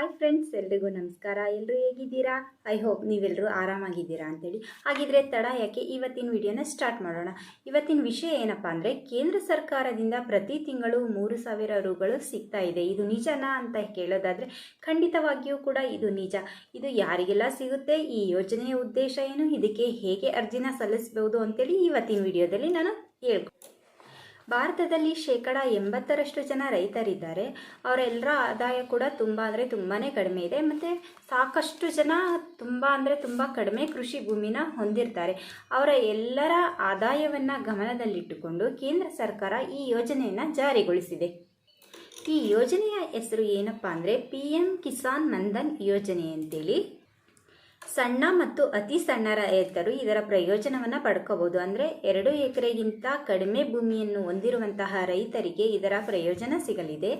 Hi friends ಎಲ್ರಿಗೂ ನಮಸ್ಕಾರ. ಎಲ್ಲರೂ ಹೇಗಿದ್ದೀರಾ? ಐ ಹೋಪ್ ನೀವೆಲ್ಲರೂ ಆರಾಮಾಗಿದ್ದೀರಾ ಅಂತೇಳಿ. ಹಾಗಿದ್ರೆ ತಡ ಯಾಕೆ ಇವತ್ತಿನ ವಿಡಿಯೋನ ಸ್ಟಾರ್ಟ್ ಮಾಡೋಣ. ಇವತ್ತಿನ ವಿಷಯ ಏನಪ್ಪ ಅಂದರೆ ಕೇಂದ್ರ ಸರ್ಕಾರದಿಂದ ಪ್ರತಿ ತಿಂಗಳು ಮೂರು ಸಾವಿರ ರುಗಳು ಸಿಗ್ತಾ ಇದೆ. ಇದು ನಿಜನಾ ಅಂತ ಕೇಳೋದಾದರೆ ಖಂಡಿತವಾಗಿಯೂ ಕೂಡ ಇದು ನಿಜ. ಇದು ಯಾರಿಗೆಲ್ಲ ಸಿಗುತ್ತೆ? ಈ ಯೋಜನೆಯ ಉದ್ದೇಶ ಏನು? ಇದಕ್ಕೆ ಹೇಗೆ ಅರ್ಜಿನ ಸಲ್ಲಿಸಬಹುದು ಅಂತೇಳಿ ಇವತ್ತಿನ ವಿಡಿಯೋದಲ್ಲಿ ನಾನು ಹೇಳ್ಕೊ ಭಾರತದಲ್ಲಿ ಶೇಕಡ ಎಂಬತ್ತರಷ್ಟು ಜನ ರೈತರಿದ್ದಾರೆ. ಅವರೆಲ್ಲರ ಆದಾಯ ಕೂಡ ತುಂಬ ಅಂದರೆ ತುಂಬಾ ಕಡಿಮೆ ಇದೆ. ಮತ್ತು ಸಾಕಷ್ಟು ಜನ ತುಂಬ ಅಂದರೆ ತುಂಬ ಕಡಿಮೆ ಕೃಷಿ ಭೂಮಿನ ಹೊಂದಿರ್ತಾರೆ. ಅವರ ಎಲ್ಲರ ಆದಾಯವನ್ನು ಗಮನದಲ್ಲಿಟ್ಟುಕೊಂಡು ಕೇಂದ್ರ ಸರ್ಕಾರ ಈ ಯೋಜನೆಯನ್ನು ಜಾರಿಗೊಳಿಸಿದೆ. ಈ ಯೋಜನೆಯ ಹೆಸರು ಏನಪ್ಪ ಅಂದರೆ ಪಿ ಎಂ ಕಿಸಾನ್ ಮನ್ಧನ್ ಯೋಜನೆ ಅಂತೇಳಿ. ಸಣ್ಣ ಮತ್ತು ಅತಿ ಸಣ್ಣ ರೈತರು ಇದರ ಪ್ರಯೋಜನವನ್ನು ಪಡ್ಕೋಬಹುದು. ಅಂದರೆ ಎರಡು ಎಕರೆಗಿಂತ ಕಡಿಮೆ ಭೂಮಿಯನ್ನು ಹೊಂದಿರುವಂತಹ ರೈತರಿಗೆ ಇದರ ಪ್ರಯೋಜನ ಸಿಗಲಿದೆ.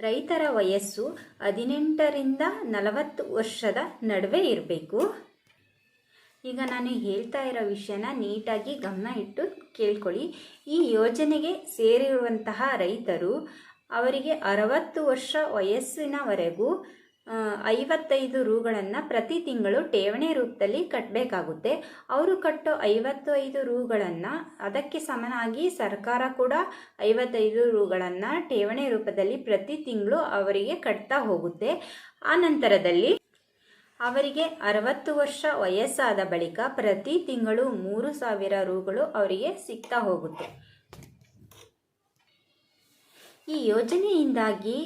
ರೈತರ ವಯಸ್ಸು ಹದಿನೆಂಟರಿಂದ ನಲವತ್ತು ವರ್ಷದ ನಡುವೆ ಇರಬೇಕು. ಈಗ ನಾನು ಹೇಳ್ತಾ ಇರೋ ವಿಷಯನ ನೀಟಾಗಿ ಗಮನ ಇಟ್ಟು ಕೇಳ್ಕೊಳ್ಳಿ. ಈ ಯೋಜನೆಗೆ ಸೇರಿರುವಂತಹ ರೈತರು ಅವರಿಗೆ ಅರವತ್ತು ವರ್ಷ ವಯಸ್ಸಿನವರೆಗೂ ಐವತ್ತೈದು ರೂಗಳನ್ನು ಪ್ರತಿ ತಿಂಗಳು ಠೇವಣಿ ರೂಪದಲ್ಲಿ ಕಟ್ಟಬೇಕಾಗುತ್ತೆ ಅವರು ಕಟ್ಟೋ ಐವತ್ತೈದು ರೂಗಳನ್ನು ಅದಕ್ಕೆ ಸಮನಾಗಿ ಸರ್ಕಾರ ಕೂಡ ಐವತ್ತೈದು ರೂಗಳನ್ನು ಠೇವಣಿ ರೂಪದಲ್ಲಿ ಪ್ರತಿ ತಿಂಗಳು ಅವರಿಗೆ ಕಟ್ತಾ ಹೋಗುತ್ತೆ. ಆ ನಂತರದಲ್ಲಿ ಅವರಿಗೆ ಅರವತ್ತು ವರ್ಷ ವಯಸ್ಸಾದ ಬಳಿಕ ಪ್ರತಿ ತಿಂಗಳು ಮೂರು ಸಾವಿರ ರೂಗಳು ಅವರಿಗೆ ಸಿಗ್ತಾ ಹೋಗುತ್ತೆ. ಈ ಯೋಜನೆಯಿಂದಾಗಿ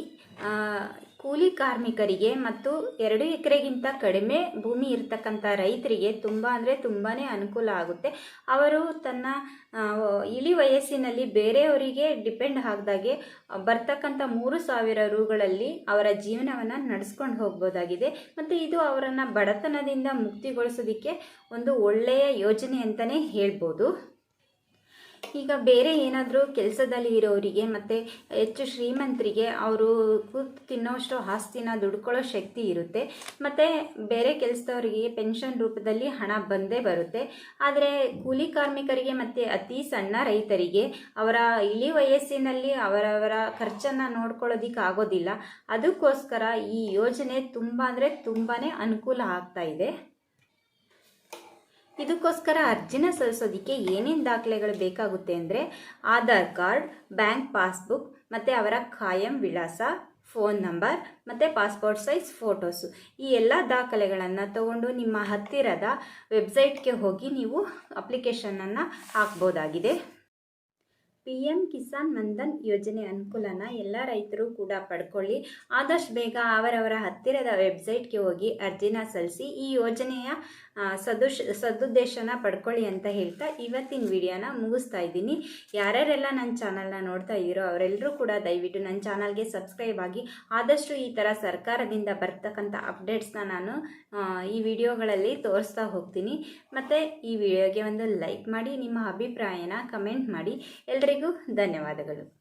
ಕೂಲಿ ಕಾರ್ಮಿಕರಿಗೆ ಮತ್ತು ಎರಡು ಎಕರೆಗಿಂತ ಕಡಿಮೆ ಭೂಮಿ ಇರತಕ್ಕಂಥ ರೈತರಿಗೆ ತುಂಬ ಅಂದರೆ ತುಂಬಾ ಅನುಕೂಲ ಆಗುತ್ತೆ. ಅವರು ತನ್ನ ಇಳಿ ವಯಸ್ಸಿನಲ್ಲಿ ಬೇರೆಯವರಿಗೆ ಡಿಪೆಂಡ್ ಆಗ್ದಾಗೆ ಬರ್ತಕ್ಕಂಥ ಮೂರು ಸಾವಿರ ರೂಗಳಲ್ಲಿ ಅವರ ಜೀವನವನ್ನು ನಡೆಸ್ಕೊಂಡು ಹೋಗ್ಬೋದಾಗಿದೆ. ಮತ್ತು ಇದು ಅವರನ್ನು ಬಡತನದಿಂದ ಮುಕ್ತಿಗೊಳಿಸೋದಕ್ಕೆ ಒಂದು ಒಳ್ಳೆಯ ಯೋಜನೆ ಅಂತಲೇ ಹೇಳ್ಬೋದು. ಈಗ ಬೇರೆ ಏನಾದರೂ ಕೆಲಸದಲ್ಲಿ ಇರೋರಿಗೆ ಮತ್ತು ಹೆಚ್ಚು ಶ್ರೀಮಂತರಿಗೆ ಅವರು ಕೂತು ತಿನ್ನೋಷ್ಟು ಆಸ್ತಿನ ದುಡ್ಕೊಳ್ಳೋ ಶಕ್ತಿ ಇರುತ್ತೆ. ಮತ್ತು ಬೇರೆ ಕೆಲಸದವರಿಗೆ ಪೆನ್ಷನ್ ರೂಪದಲ್ಲಿ ಹಣ ಬಂದೇ ಬರುತ್ತೆ. ಆದರೆ ಕೂಲಿ ಕಾರ್ಮಿಕರಿಗೆ ಮತ್ತು ಅತಿ ಸಣ್ಣ ರೈತರಿಗೆ ಅವರ ಇಳಿ ವಯಸ್ಸಿನಲ್ಲಿ ಅವರವರ ಖರ್ಚನ್ನು ನೋಡ್ಕೊಳ್ಳೋದಿಕ್ಕೆ ಆಗೋದಿಲ್ಲ. ಅದಕ್ಕೋಸ್ಕರ ಈ ಯೋಜನೆ ತುಂಬ ಅಂದರೆ ತುಂಬಾ ಅನುಕೂಲ ಆಗ್ತಾ ಇದೆ. ಇದಕ್ಕೋಸ್ಕರ ಅರ್ಜಿನ ಸಲ್ಲಿಸೋದಕ್ಕೆ ಏನೇನು ದಾಖಲೆಗಳು ಬೇಕಾಗುತ್ತೆ ಅಂದರೆ ಆಧಾರ್ ಕಾರ್ಡ್, ಬ್ಯಾಂಕ್ ಪಾಸ್ಬುಕ್, ಮತ್ತು ಅವರ ಖಾಯಂ ವಿಳಾಸ, ಫೋನ್ ನಂಬರ್, ಮತ್ತು ಪಾಸ್ಪೋರ್ಟ್ ಸೈಜ್ ಫೋಟೋಸು. ಈ ಎಲ್ಲ ದಾಖಲೆಗಳನ್ನು ತಗೊಂಡು ನಿಮ್ಮ ಹತ್ತಿರದ ವೆಬ್ಸೈಟ್ಗೆ ಹೋಗಿ ನೀವು ಅಪ್ಲಿಕೇಶನನ್ನು ಹಾಕ್ಬೋದಾಗಿದೆ. ಪಿ ಎಂ ಕಿಸಾನ್ ಮನ್ಧನ್ ಯೋಜನೆ ಅನುಕೂಲನ ಎಲ್ಲ ರೈತರು ಕೂಡ ಪಡ್ಕೊಳ್ಳಿ. ಆದಷ್ಟು ಬೇಗ ಅವರವರ ಹತ್ತಿರದ ವೆಬ್ಸೈಟ್ಗೆ ಹೋಗಿ ಅರ್ಜಿನ ಸಲ್ಲಿಸಿ, ಈ ಯೋಜನೆಯ ಸದುಶ್, ಸದುದ್ದೇಶನ ಪಡ್ಕೊಳ್ಳಿ ಅಂತ ಹೇಳ್ತಾ ಇವತ್ತಿನ ವಿಡಿಯೋನ ಮುಗಿಸ್ತಾ ಇದ್ದೀನಿ. ಯಾರ್ಯಾರೆಲ್ಲ ನನ್ನ ಚಾನಲ್ನ ನೋಡ್ತಾ ಇದ್ದೀರೋ ಅವರೆಲ್ಲರೂ ಕೂಡ ದಯವಿಟ್ಟು ನನ್ನ ಚಾನಲ್ಗೆ ಸಬ್ಸ್ಕ್ರೈಬ್ ಆಗಿ, ಆದಷ್ಟು ಈ ಥರ ಸರ್ಕಾರದಿಂದ ಬರ್ತಕ್ಕಂಥ ಅಪ್ಡೇಟ್ಸ್ನ ನಾನು ಈ ವಿಡಿಯೋಗಳಲ್ಲಿ ತೋರಿಸ್ತಾ ಹೋಗ್ತೀನಿ. ಮತ್ತು ಈ ವಿಡಿಯೋಗೆ ಒಂದು ಲೈಕ್ ಮಾಡಿ, ನಿಮ್ಮ ಅಭಿಪ್ರಾಯನ ಕಮೆಂಟ್ ಮಾಡಿ. ಎಲ್ರಿಗೂ ಧನ್ಯವಾದಗಳು.